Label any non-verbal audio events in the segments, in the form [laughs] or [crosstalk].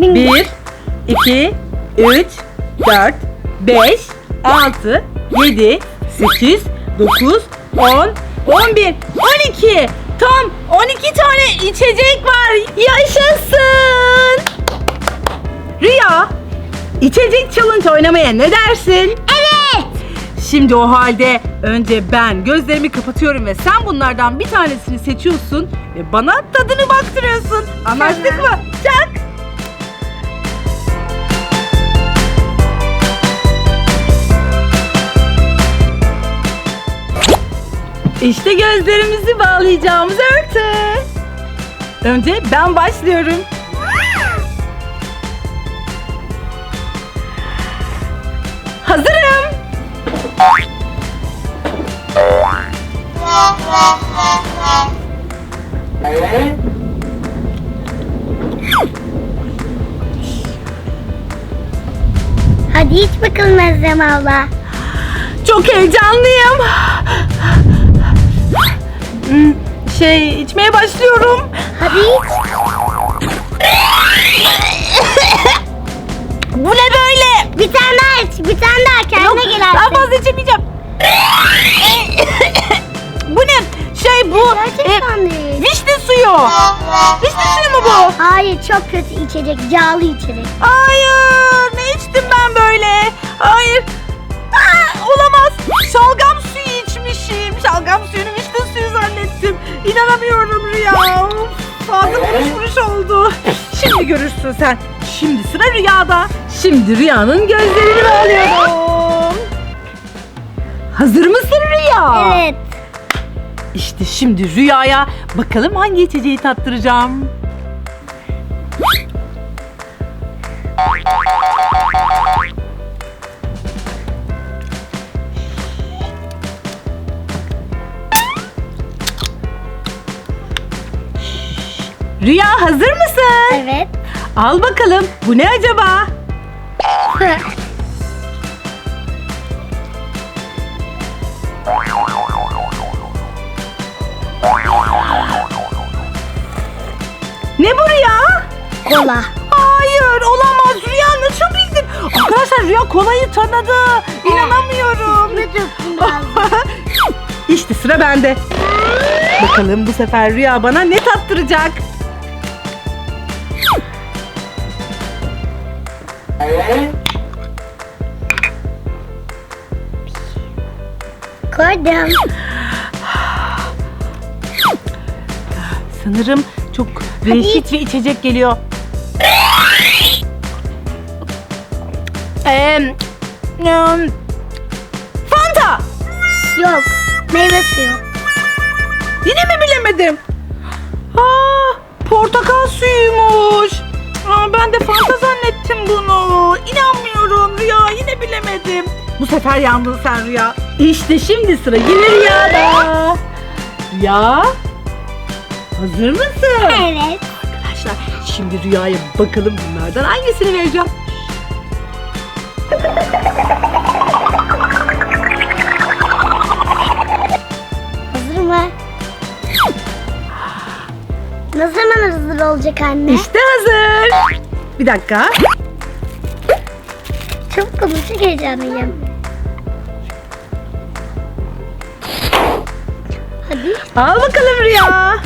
Bilmiyorum. 1, 2, 3, 4, 5, 6, 7, 8, 9, 10, 11, 12. Tam 12 tane içecek var. Yaşasın. Rüya, içecek challenge oynamaya ne dersin? Evet. Şimdi o halde önce ben gözlerimi kapatıyorum ve sen bunlardan bir tanesini seçiyorsun ve bana tadını baktırıyorsun. Anlaştık mı? Çak. İşte gözlerimizi bağlayacağımız örtü. Önce ben başlıyorum. Hazırım. Hadi iç bakalım Özlem abla. Çok heyecanlıyım. Şey içmeye başlıyorum. Hadi iç. Bu ne böyle? Bir tane daha iç. Bir tane daha kendine gel Daha artık. fazla içemeyeceğim. bu ne? Şey bu Gerçekten e, değil. vişne suyu. Vişne suyu mu bu? Hayır çok kötü içecek. Yağlı içecek. Hayır. Ne içtim ben böyle? Hayır. Aa, olamaz. Şalgam suyu içmişim. Şalgam suyunu oldu. Şimdi görürsün sen. Şimdi sıra Rüya'da. Şimdi Rüya'nın gözlerini bağlıyorum. Hazır mısın Rüya? Evet. İşte şimdi Rüya'ya bakalım hangi içeceği tattıracağım. Rüya hazır mısın? Evet. Al bakalım. Bu ne acaba? Ne bu Rüya? Kola. Hayır olamaz. Rüya nasıl bildin? Arkadaşlar Rüya kolayı tanıdı. İnanamıyorum. [laughs] İşte sıra bende. Bakalım bu sefer Rüya bana ne tattıracak? Koydum. Sanırım çok reşit bir içecek geliyor. Eee, Fanta. Yok. Meyve suyu. Yine mi bilemedim? Aa, portakal suyuymuş. Ben de Fanta zannettim bunu. İnanmıyorum Rüya yine bilemedim. Bu sefer yandın sen Rüya. İşte şimdi sıra yine Rüya'da. Rüya hazır mısın? Evet. Arkadaşlar şimdi Rüya'ya bakalım bunlardan hangisini vereceğim. Ne zaman hazır olacak anne? İşte hazır. Bir dakika. Çok konuşuk heyecanlıyım. Hadi. Al bakalım Rüya.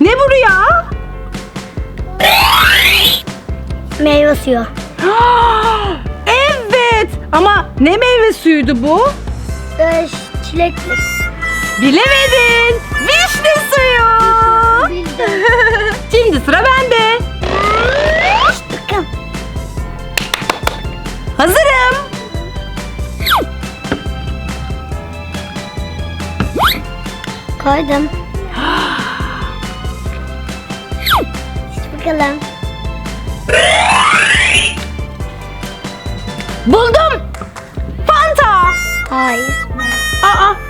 Ne bu Rüya? Meyve suyu. [gasps] evet ama ne meyve suyuydu bu? Ee, çilekli. Bilemedin. Vişne suyu. Bildim. [laughs] Şimdi sıra bende. Bakın. Hazırım. Koydum. [gasps] İç bakalım. Buldum. Fanta. Hayır. Aa.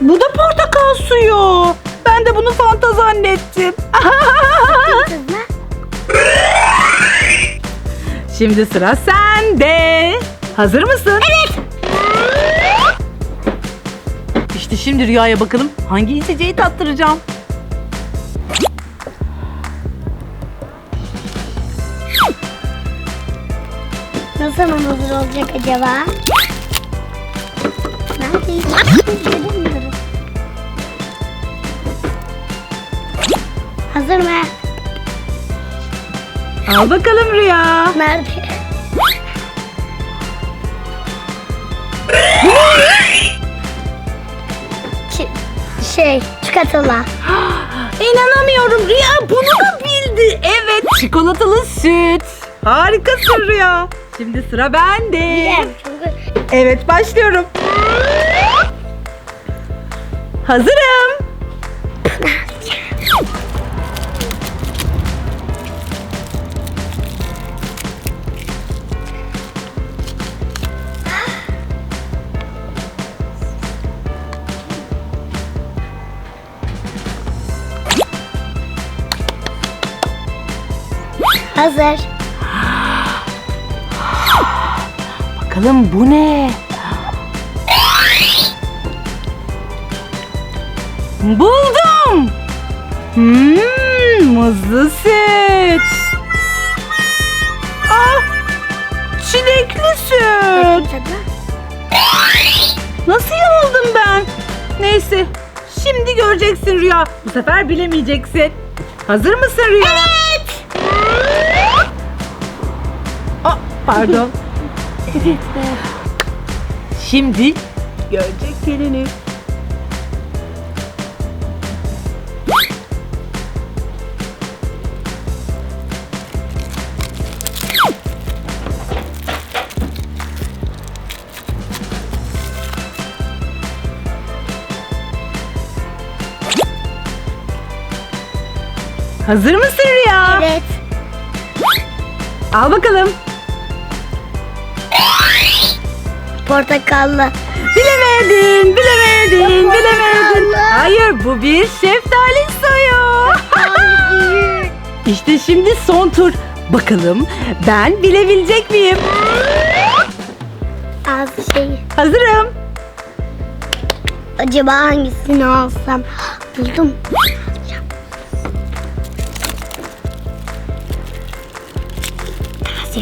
Bu da portakal suyu. Ben de bunu fanta zannettim. [laughs] Şimdi sıra sende. Hazır mısın? Evet. İşte şimdi rüyaya bakalım hangi içeceği tattıracağım. Ne zaman hazır olacak acaba? Ben de hiç. Hazır mı? Al bakalım Rüya. Nerede? Şey, çikolatalı. [gasps] İnanamıyorum Rüya bunu da bildi. Evet çikolatalı süt. Harikasın Rüya. Şimdi sıra bende. Evet başlıyorum. Hazırım. Hazır. Bakalım bu ne? Buldum. Hmm, muzlu süt. Ah, çilekli süt. Nasıl yanıldım ben? Neyse, şimdi göreceksin Rüya. Bu sefer bilemeyeceksin. Hazır mısın Rüya? Evet. Pardon. Evet. [laughs] Şimdi görecek gelini. Hazır mısın Rüya? Evet. Al bakalım. Portakallı. Bilemedin, bilemedin, bilemedin. Hayır, bu bir şeftali suyu. İşte şimdi son tur. Bakalım ben bilebilecek miyim? Az şey. Hazırım. Acaba hangisini alsam? Buldum. Taze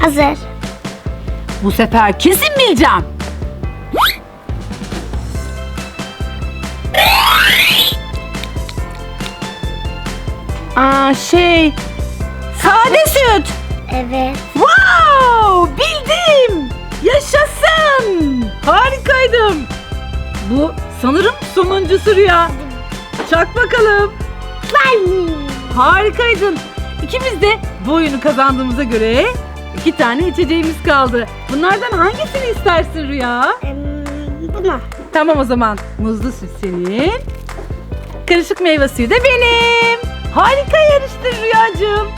Hazır. Bu sefer kesin bileceğim. Aa şey, sade süt. Evet. Wow! Bildim! Yaşasın! Harikaydım. Bu sanırım sonuncusu Rüya. Çak bakalım. Ben Harikaydın. İkimiz de bu oyunu kazandığımıza göre iki tane içeceğimiz kaldı. Bunlardan hangisini istersin Rüya? Em, Bunu. Tamam o zaman. Muzlu süt senin. Karışık meyve suyu da benim. Harika yarıştın Rüyacığım.